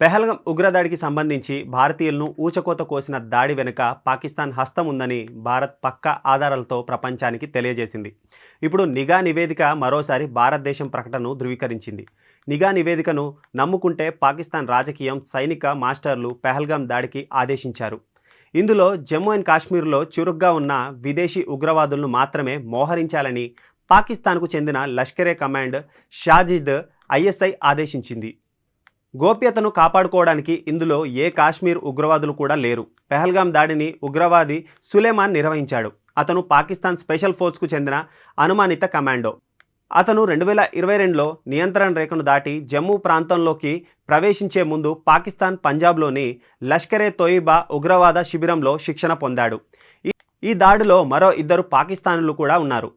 పెహల్గం ఉగ్రదాడికి సంబంధించి భారతీయులను ఊచకోత కోసిన దాడి వెనుక పాకిస్తాన్ హస్తం ఉందని భారత్ పక్కా ఆధారాలతో ప్రపంచానికి తెలియజేసింది. ఇప్పుడు నిఘా నివేదిక మరోసారి భారతదేశం ప్రకటనను ధృవీకరించింది. నిఘా నివేదికను నమ్ముకుంటే పాకిస్తాన్ రాజకీయం సైనిక మాస్టర్లు పెహల్గాం దాడికి ఆదేశించారు. ఇందులో జమ్మూ అండ్ కాశ్మీర్లో చురుగ్గా ఉన్న విదేశీ ఉగ్రవాదులను మాత్రమే మోహరించాలని పాకిస్తాన్కు చెందిన లష్కరే కమాండ్ షాజిద్ ఐఎస్ఐ ఆదేశించింది. గోప్యతను కాపాడుకోవడానికి ఇందులో ఏ కాశ్మీర్ ఉగ్రవాదులు కూడా లేరు. పెహల్గాం దాడిని ఉగ్రవాది సులేమాన్ నిర్వహించాడు. అతను పాకిస్తాన్ స్పెషల్ ఫోర్స్కు చెందిన అనుమానిత కమాండో. అతను రెండు వేల ఇరవై రెండులో నియంత్రణ రేఖను దాటి జమ్మూ ప్రాంతంలోకి ప్రవేశించే ముందు పాకిస్తాన్ పంజాబ్లోని లష్కరే తోయిబా ఉగ్రవాద శిబిరంలో శిక్షణ పొందాడు. ఈ- దాడిలో మరో ఇద్దరు పాకిస్తానులు కూడా ఉన్నారు.